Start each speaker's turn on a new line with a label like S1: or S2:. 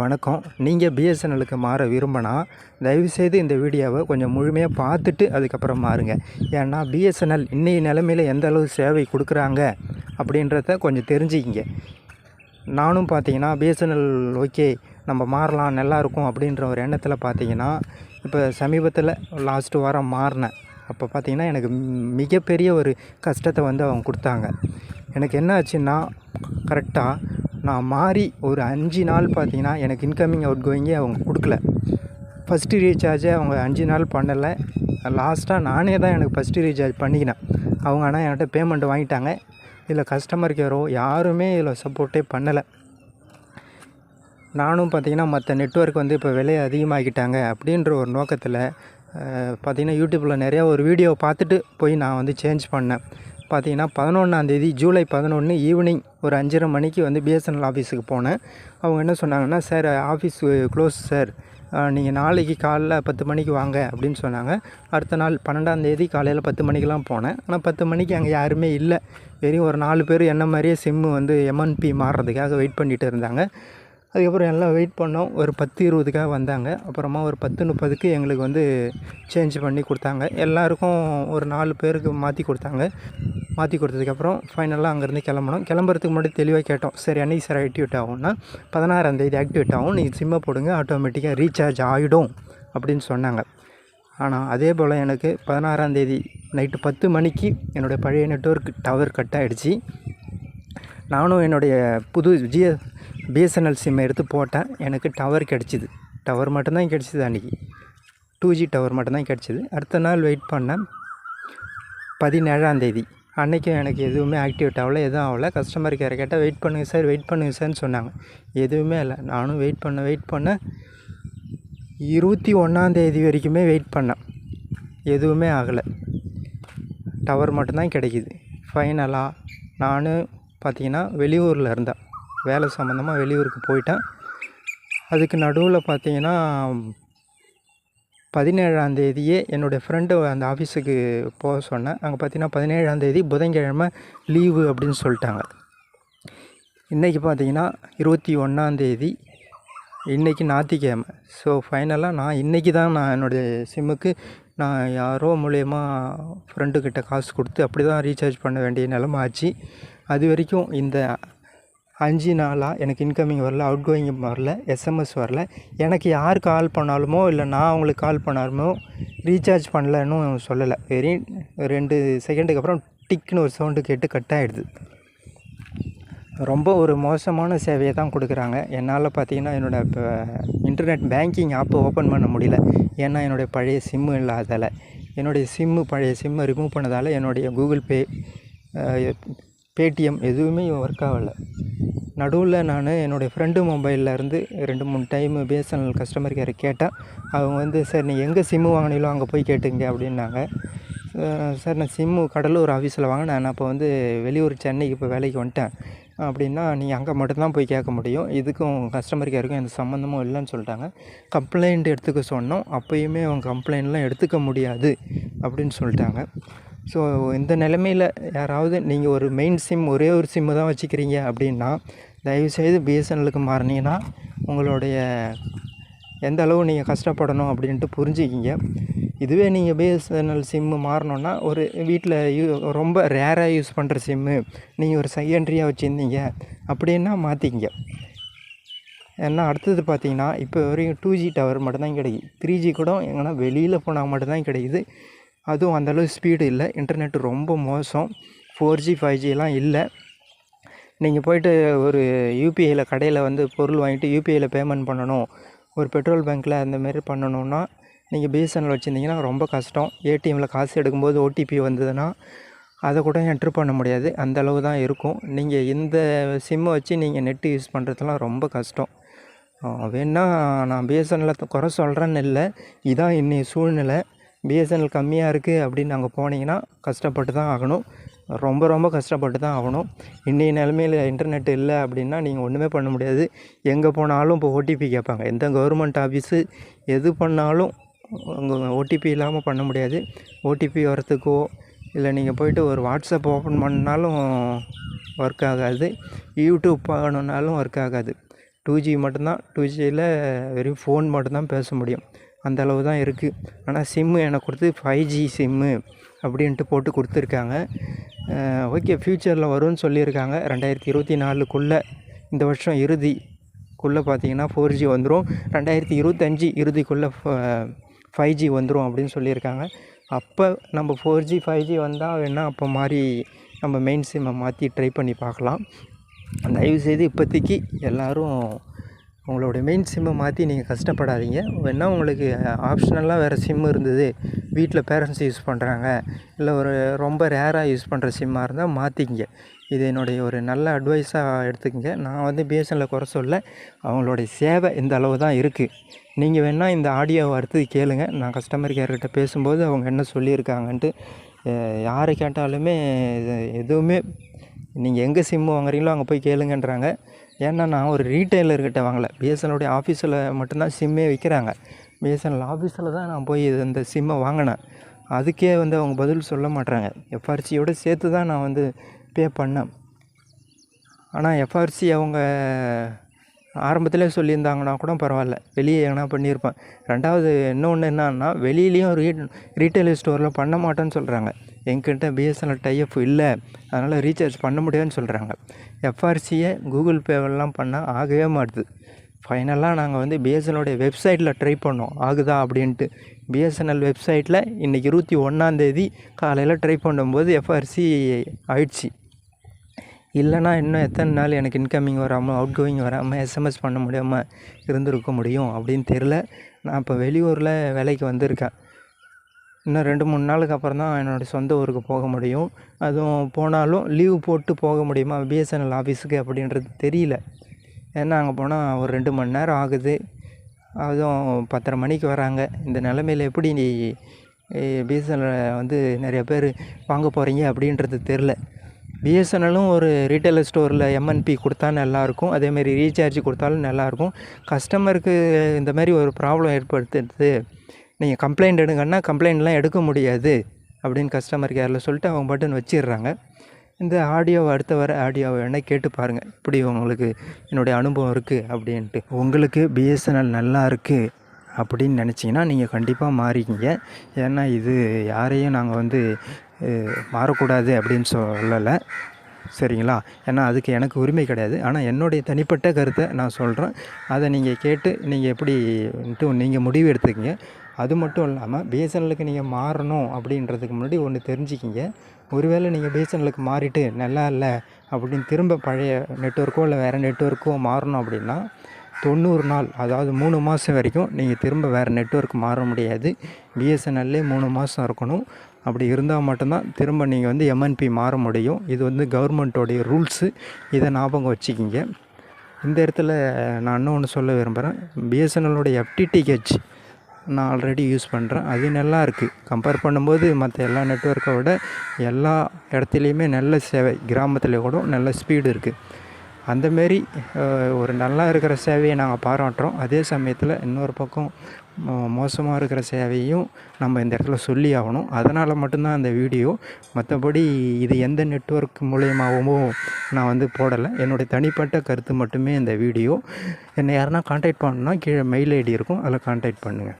S1: வணக்கம். நீங்கள் பிஎஸ்என்எலுக்கு மாற விரும்பினா தயவுசெய்து இந்த வீடியோவை கொஞ்சம் முழுமையாக பார்த்துட்டு அதுக்கப்புறம் மாறுங்க. ஏன்னா பிஎஸ்என்எல் இன்றைய நிலமையில் எந்த அளவு சேவை கொடுக்குறாங்க அப்படின்றத கொஞ்சம் தெரிஞ்சுக்கிங்க. நானும் பார்த்தீங்கன்னா பிஎஸ்என்எல் ஓகே நம்ம மாறலாம் நல்லாயிருக்கும் அப்படின்ற ஒரு எண்ணத்தில் பார்த்தீங்கன்னா இப்போ சமீபத்தில் லாஸ்ட்டு வாரம் மாறினேன். அப்போ பார்த்தீங்கன்னா எனக்கு மி- மிகப்பெரிய ஒரு கஷ்டத்தை வந்து அவங்க கொடுத்தாங்க. எனக்கு என்ன ஆச்சுன்னா கரெக்டாக நான் மாறி ஒரு அஞ்சு நாள் பார்த்திங்கன்னா எனக்கு இன்கமிங் அவுட் கோயிங்கே அவங்க கொடுக்கல. ஃபஸ்ட்டு ரீசார்ஜை அவங்க அஞ்சு நாள் பண்ணலை. லாஸ்ட்டாக நானே தான் எனக்கு ஃபஸ்ட்டு ரீசார்ஜ் பண்ணிக்கினேன். அவங்க ஆனால் என்கிட்ட பேமெண்ட் வாங்கிட்டாங்க. இதில் கஸ்டமர் கேரோ யாருமே இதில் சப்போர்ட்டே பண்ணலை. நானும் பார்த்தீங்கன்னா மற்ற நெட்வொர்க் வந்து இப்போ விலை அதிகமாகிட்டாங்க அப்படின்ற ஒரு நோக்கத்தில் பார்த்திங்கன்னா யூடியூப்பில் நிறையா ஒரு வீடியோ பார்த்துட்டு போய் நான் வந்து சேஞ்ச் பண்ணேன். பார்த்திங்கன்னா பதினொன்றாந்தேதி ஜூலை பதினொன்று ஈவினிங் ஒரு அஞ்சரை மணிக்கு வந்து பிஎஸ்என்எல் ஆஃபீஸுக்கு போனேன். அவங்க என்ன சொன்னாங்கன்னா சார் ஆஃபீஸ் க்ளோஸ் சார். நீங்கள் நாளைக்கு காலைல பத்து மணிக்கு வாங்க அப்படின்னு சொன்னாங்க. அடுத்த நாள் பன்னெண்டாந்தேதி காலையில் பத்து மணிக்கெலாம் போனேன். ஆனால் பத்து மணிக்கு அங்கே யாருமே இல்லை. வெறும் ஒரு நாலு பேர் என்ன மாதிரியே சிம்மு வந்து எம்என்பி மாறுறதுக்காக வெயிட் பண்ணிகிட்டு இருந்தாங்க. அதுக்கப்புறம் எல்லாம் வெயிட் பண்ணோம். ஒரு பத்து இருபதுக்காக வந்தாங்க. அப்புறமா ஒரு பத்து முப்பதுக்கு எங்களுக்கு வந்து சேஞ்ச் பண்ணி கொடுத்தாங்க. எல்லாருக்கும் ஒரு நாலு பேருக்கு மாற்றி கொடுத்தாங்க. மாற்றி கொடுத்ததுக்கப்புறம் ஃபைனலாக அங்கேருந்து கிளம்பணும் கிளம்புறதுக்கு முன்னாடி தெளிவாக கேட்டோம். சரி அன்றைக்கி சார் ஆக்டிவேட் ஆகும்னா பதினாறாம் தேதி ஆக்டிவேட் ஆகும். நீங்கள் சிம்மை போடுங்க. ஆட்டோமேட்டிக்காக ரீசார்ஜ் ஆகிடும் அப்படின்னு சொன்னாங்க. ஆனால் அதே போல் எனக்கு பதினாறாம் தேதி நைட்டு பத்து மணிக்கு என்னுடைய பழைய நெட்வொர்க் டவர் கட் ஆகிடுச்சி நானும் என்னுடைய புது ஜிஎஸ் பிஎஸ்என்எல் சிம்மை எடுத்து போட்டேன். எனக்கு டவர் கிடச்சிது. டவர் மட்டும்தான் கிடச்சிது அன்றைக்கி டூ ஜி டவர் மட்டும்தான் கிடச்சிது. அடுத்த நாள் வெயிட் பண்ணேன். பதினேழாந்தேதி அன்றைக்கும் எனக்கு எதுவுமே ஆக்டிவேட் ஆகலை எதுவும் ஆகலை. கஸ்டமர் கேர் கேட்டால் வெயிட் பண்ணுங்கள் சார் வெயிட் பண்ணுங்கள் சார்னு சொன்னாங்க. எதுவுமே இல்லை. நானும் வெயிட் பண்ண வெயிட் பண்ண இருபத்தி ஒன்றாந்தேதி வரைக்குமே வெயிட் பண்ணேன். எதுவுமே ஆகலை. டவர் மட்டும்தான் கிடைக்கிது. ஃபைனலாக நான் பார்த்திங்கன்னா வெளியூரில் இருந்தேன். வேலை சம்மந்தமாக வெளியூருக்கு போயிட்டேன். அதுக்கு நடுவில் பார்த்தீங்கன்னா பதினேழாம் தேதியே என்னுடைய ஃப்ரெண்டு அந்த ஆஃபீஸுக்கு போக சொன்னேன். அங்கே பார்த்தீங்கன்னா பதினேழாம் தேதி புதன்கிழமை லீவு அப்படின்னு சொல்லிட்டாங்க. இன்றைக்கி பார்த்தீங்கன்னா இருபத்தி ஒன்றாந்தேதி இன்றைக்கி ஞாத்திக்கிழமை ஸோ ஃபைனலாக நான் இன்றைக்கி தான் நான் என்னுடைய சிம்முக்கு நான் யாரோ மூலயமா ஃப்ரெண்டுக்கிட்ட காசு கொடுத்து அப்படி தான் ரீசார்ஜ் பண்ண வேண்டிய நிலமை ஆச்சு. அது வரைக்கும் இந்த அஞ்சு நாளாக எனக்கு இன்கமிங் வரல அவுட் கோயிங் வரல எஸ்எம்எஸ் வரல. எனக்கு யார் கால் பண்ணாலுமோ இல்லை நான் அவங்களுக்கு கால் பண்ணாலுமோ ரீசார்ஜ் பண்ணலன்னு சொல்லலை. வெறும் ரெண்டு செகண்டுக்கு அப்புறம் டிக்னு ஒரு சவுண்டு கேட்டு கட் ஆகிடுது ரொம்ப ஒரு மோசமான சேவையை தான் கொடுக்குறாங்க. என்னால் பார்த்தீங்கன்னா என்னோடய இப்போ இன்டர்நெட் பேங்கிங் ஆப்பை ஓப்பன் பண்ண முடியல. ஏன்னா என்னுடைய பழைய சிம்மு இல்லாதால் என்னுடைய சிம்மு பழைய சிம்மை ரிமூவ் பண்ணதால் என்னுடைய கூகுள் பே பேடிஎம் எதுவுமே ஒர்க் ஆகலை. நடுவில் நான் என்னுடைய ஃப்ரெண்டு மொபைலில் இருந்து ரெண்டு மூணு டைம் பிஎஸ்என்எல் கஸ்டமர் கேரை கேட்டேன் அவங்க வந்து சார் நீ எங்கே சிம்மு வாங்கினீங்களோ அங்கே போய் கேட்டுங்க அப்படின்னாங்க. சார் நான் சிம்மு கடலூர் ஆஃபீஸில் வாங்கினேன். நான் அப்போ வந்து வெளியூர் சென்னைக்கு இப்போ வேலைக்கு வந்துட்டேன். அப்படின்னா நீங்கள் அங்கே மட்டும்தான் போய் கேட்க முடியும். இதுக்கும் கஸ்டமர் கேருக்கும் எந்த சம்மந்தமும் இல்லைன்னு சொல்லிட்டாங்க. கம்ப்ளைண்ட் எடுத்துக்க சொன்னோம். அப்போயுமே அவங்க கம்ப்ளைண்ட்லாம் எடுத்துக்க முடியாது அப்படின்னு சொல்லிட்டாங்க. ஸோ இந்த நிலமையில் யாராவது நீங்கள் ஒரு மெயின் சிம் ஒரே ஒரு சிம்மு தான் வச்சுக்கிறீங்க அப்படின்னா தயவுசெய்து பிஎஸ்என்எலுக்கு மாறினீங்கன்னா உங்களுடைய எந்த அளவு நீங்கள் கஷ்டப்படணும் அப்படின்ட்டு புரிஞ்சுக்கிங்க. இதுவே நீங்கள் பிஎஸ்என்எல் சிம்மு மாறணுன்னா ஒரு வீட்டில் யூ ரொம்ப ரேராக யூஸ் பண்ணுற சிம்மு நீங்கள் ஒரு செகண்ட்ரியாக வச்சுருந்தீங்க அப்படின்னா மாற்றிக்கிங்க ஏன்னா அடுத்தது பார்த்தீங்கன்னா இப்போ வரைக்கும் டூ ஜி டவர் மட்டும்தான் கிடைக்குது. த்ரீ ஜி கூட எங்கன்னா வெளியில் போனால் மட்டும்தான் கிடைக்குது. அதுவும் அந்தளவு ஸ்பீடு இல்லை. இன்டர்நெட் ரொம்ப மோசம். ஃபோர் ஜி ஃபைவ் ஜிலாம் இல்லை. நீங்கள் போயிட்டு ஒரு யூபிஐயில் கடையில் வந்து பொருள் வாங்கிட்டு யூபிஐயில் பேமெண்ட் பண்ணணும். ஒரு பெட்ரோல் பேங்க்கில் அந்த மாரி பண்ணணுன்னா நீங்கள் பிஎஸ்என்எல் வச்சுருந்தீங்கன்னா ரொம்ப கஷ்டம். ஏடிஎம்மில் காசு எடுக்கும்போது ஓடிபி வந்ததுன்னா அதை கூட என்ட்ரு பண்ண முடியாது. அந்த அளவு தான் இருக்கும். நீங்கள் இந்த சிம்மை வச்சு நீங்கள் நெட்டு யூஸ் பண்ணுறதுலாம் ரொம்ப கஷ்டம். வேணால் நான் பிஎஸ்என்எல்ல குறை சொல்கிறேன்னு இல்லை. இதான் இன்னைய சூழ்நிலை. பிஎஸ்என்எல் கம்மியாக இருக்குது அப்படின்னு அங்கே போனீங்கன்னா கஷ்டப்பட்டு தான் ஆகணும். ரொம்ப ரொம்ப கஷ்டப்பட்டு தான் ஆகணும். இன்றைய நிலமையில் இன்டர்நெட் இல்லை அப்படின்னா நீங்கள் ஒன்றுமே பண்ண முடியாது. எங்கே போனாலும் இப்போ ஓடிபி கேட்பாங்க. எந்த கவர்மெண்ட் ஆஃபீஸு எது பண்ணாலும் அங்கே ஓடிபி இல்லாமல் பண்ண முடியாது. ஓடிபி வரத்துக்கோ இல்லை நீங்கள் போயிட்டு ஒரு வாட்ஸ்அப் ஓப்பன் பண்ணாலும் ஒர்க் ஆகாது. யூடியூப் பண்ணணுன்னாலும் ஒர்க் ஆகாது. டூ ஜி மட்டும்தான். டூ ஜியில் வெறும் ஃபோன் மட்டும்தான் பேச முடியும். அந்த அளவு தான் இருக்குது ஆனால் சிம்மு எனக்கு கொடுத்து ஃபைவ் ஜி சிம்மு அப்படின்ட்டு போட்டு கொடுத்துருக்காங்க. ஓகே ஃப்யூச்சரில் வரும்னு சொல்லியிருக்காங்க. ரெண்டாயிரத்தி இருபத்தி நாலுக்குள்ளே இந்த வருஷம் இறுதிக்குள்ளே பார்த்தீங்கன்னா ஃபோர் ஜி வந்துடும் ரெண்டாயிரத்தி இருபத்தஞ்சி இறுதிக்குள்ளே ஃபைவ் ஜி வந்துடும் அப்படின்னு சொல்லியிருக்காங்க. அப்போ நம்ம ஃபோர் ஜி ஃபைவ் ஜி வந்தால் வேணால் அப்போ மாதிரி நம்ம மெயின் சிம்மை மாற்றி ட்ரை பண்ணி பார்க்கலாம். தயவுசெய்து இப்போதைக்கு எல்லோரும் உங்களோட மெயின் சிம்மை மாற்றி நீங்கள் கஷ்டப்படாதீங்க. வேணா உங்களுக்கு ஆப்ஷனலாக வேறு சிம் இருந்தது. வீட்டில் பேரண்ட்ஸ் யூஸ் பண்ணுறாங்க இல்லை ஒரு ரொம்ப ரேராக யூஸ் பண்ணுற சிம்மாக இருந்தால் மாற்றிக்கிங்க இது என்னுடைய ஒரு நல்ல அட்வைஸாக எடுத்துக்கங்க. நான் வந்து பிஎஸ்என்எல்ல குறை சொல்ல அவங்களுடைய சேவை இந்த அளவு தான் இருக்குது நீங்கள் வேணால் இந்த ஆடியோவை அடுத்தது கேளுங்க. நான் கஸ்டமர் கேர்கிட்ட பேசும்போது அவங்க என்ன சொல்லியிருக்காங்கன்ட்டு யாரை கேட்டாலுமே எதுவுமே நீங்கள் எங்கே சிம்மு வாங்குறீங்களோ அங்கே போய் கேளுங்கன்றாங்க. ஏன்னா நான் ஒரு ரீட்டைலர்கிட்ட வாங்கலை. பிஎஸ்என்எலுடைய ஆஃபீஸில் மட்டும்தான் சிம்மே விற்கிறாங்க பிஎஸ்என்எல் ஆஃபீஸில் தான் நான் போய் இந்த சிம்மை வாங்கினேன். அதுக்கே வந்து அவங்க பதில் சொல்ல மாட்றாங்க. எஃப்ஆர்சியோடு சேர்த்து தான் நான் வந்து பே பண்ணேன். ஆனால் எஃப்ஆர்சி அவங்க ஆரம்பத்தில் சொல்லியிருந்தாங்கன்னா கூட பரவாயில்ல. வெளியே எங்கன்னா பண்ணியிருப்பேன். ரெண்டாவது இன்னொன்று என்னன்னா வெளியிலையும் ரீ ரீட்டைல் ஸ்டோரில் பண்ண மாட்டேன்னு சொல்கிறாங்க என்கிட்ட பிஎஸ்என்எல் டைஎஃப் இல்லை. அதனால் ரீசார்ஜ் பண்ண முடியாதுன்னு சொல்கிறாங்க எஃப்ஆர்சியை கூகுள் பேவெல்லாம் பண்ணால் ஆகவே மாட்டுது. ஃபைனலாக நாங்கள் வந்து பிஎஸ்என்எலுடைய வெப்சைட்டில் ட்ரை பண்ணோம். ஆகுதா அப்படின்ட்டு. பிஎஸ்என்எல் வெப்சைட்டில் இன்றைக்கி இருபத்தி ஒன்றாந்தேதி காலையில் ட்ரை பண்ணும்போது எஃப்ஆர்சி ஆயிடுச்சு. இல்லைனா இன்னும் எத்தனை நாள் எனக்கு இன்கமிங் வராமல் அவுட் கோயிங் வராமல் எஸ்எம்எஸ் பண்ண முடியாமல் இருந்திருக்க முடியும் அப்படின்னு தெரில நான் இப்போ வெளியூரில் வேலைக்கு வந்திருக்கேன். இன்னும் ரெண்டு மூணு நாளுக்கு அப்புறம் தான் என்னோடய சொந்த ஊருக்கு போக முடியும். அதுவும் போனாலும் லீவு போட்டு போக முடியுமா? பிஎஸ்என்எல் ஆஃபீஸுக்கு அப்படின்றது தெரியல. ஏன்னா அங்கே போனால் ஒரு ரெண்டு மணி நேரம் ஆகுது. அதுவும் பத்தரை மணிக்கு வராங்க. இந்த நிலமையில எப்படி நீ பிஎஸ்என்எல் வந்து நிறைய பேர் வாங்க போகிறீங்க அப்படின்றது தெரில பிஎஸ்என்எல்லும் ஒரு ரீட்டைலர் ஸ்டோரில் எம்என்பி கொடுத்தா நல்லாயிருக்கும். அதேமாரி ரீசார்ஜ் கொடுத்தாலும் நல்லாயிருக்கும். கஸ்டமருக்கு இந்த மாதிரி ஒரு ப்ராப்ளம் ஏற்படுத்துறது நீங்கள் கம்ப்ளைண்ட் எடுங்கன்னா கம்ப்ளைண்ட்லாம் எடுக்க முடியாது அப்படின்னு கஸ்டமர் கேரில் சொல்லிட்டு அவங்க பட்டன் வச்சிடுறாங்க. இந்த ஆடியோவை அடுத்த வர ஆடியோவை வேணால் கேட்டு பாருங்கள் இப்படி உங்களுக்கு என்னுடைய அனுபவம் இருக்குது அப்படின்ட்டு. உங்களுக்கு பிஎஸ்என்எல் நல்லா இருக்குது அப்படின்னு நினச்சிங்கன்னா நீங்கள் கண்டிப்பாக மாறிக்கிங்க. ஏன்னா இது யாரையும் நாங்கள் வந்து மாறக்கூடாது அப்படின்னு சொல்லலை. சரிங்களா? ஏன்னா அதுக்கு எனக்கு உரிமை கிடையாது. ஆனால் என்னுடைய தனிப்பட்ட கருத்தை நான் சொல்கிறேன் அதை நீங்கள் கேட்டு நீங்கள் எப்படின்ட்டு நீங்கள் முடிவு எடுத்துக்கிங்க. அது மட்டும் இல்லாமல் பிஎஸ்என்எலுக்கு நீங்கள் மாறணும் அப்படின்றதுக்கு முன்னாடி ஒன்று தெரிஞ்சுக்கிங்க. ஒருவேளை நீங்கள் பிஎஸ்என்எலுக்கு மாறிட்டு நல்லா இல்லை அப்படின்னு திரும்ப பழைய நெட்ஒர்க்கோ இல்லை வேறு நெட்ஒர்க்கோ மாறணும் அப்படின்னா தொண்ணூறு நாள் அதாவது மூணு மாதம் வரைக்கும் நீங்கள் திரும்ப வேறு நெட்ஒர்க் மாற முடியாது. பிஎஸ்என்எல்லே மூணு மாதம் இருக்கணும். அப்படி இருந்தால் மட்டும்தான் திரும்ப நீங்கள் வந்து எம்என்பி மாற முடியும். இது வந்து கவர்மெண்ட்டோடைய ரூல்ஸு. இதை ஞாபகம் வச்சுக்கிங்க. இந்த இடத்துல நான் இன்னொன்று சொல்ல விரும்புகிறேன். பிஎஸ்என்எல்லோடைய எஃப்டிடிஹெச் நான் ஆல்ரெடி யூஸ் பண்ணுறேன் அது நல்லா இருக்குது கம்பேர் பண்ணும்போது மற்ற எல்லா நெட்ஒர்க்கை விட எல்லா இடத்துலையுமே நல்ல சேவை கிராமத்தில் கூட நல்ல ஸ்பீடு இருக்குது அந்தமாரி ஒரு நல்லா இருக்கிற சேவையை நாங்கள் பாராட்டுறோம். அதே சமயத்தில் இன்னொரு பக்கம் மோசமாக இருக்கிற சேவையும் நம்ம இந்த இடத்துல சொல்லி ஆகணும். அதனால் மட்டும்தான் அந்த வீடியோ. மற்றபடி இது எந்த நெட்ஒர்க் மூலியமாகவும் நான் வந்து போடலை. என்னுடைய தனிப்பட்ட கருத்து மட்டுமே இந்த வீடியோ. என்னை யாருன்னா காண்டாக்ட் பண்ணணுன்னா கீழே மெயில் ஐடி இருக்கும். அதில் காண்டாக்ட் பண்ணுங்கள்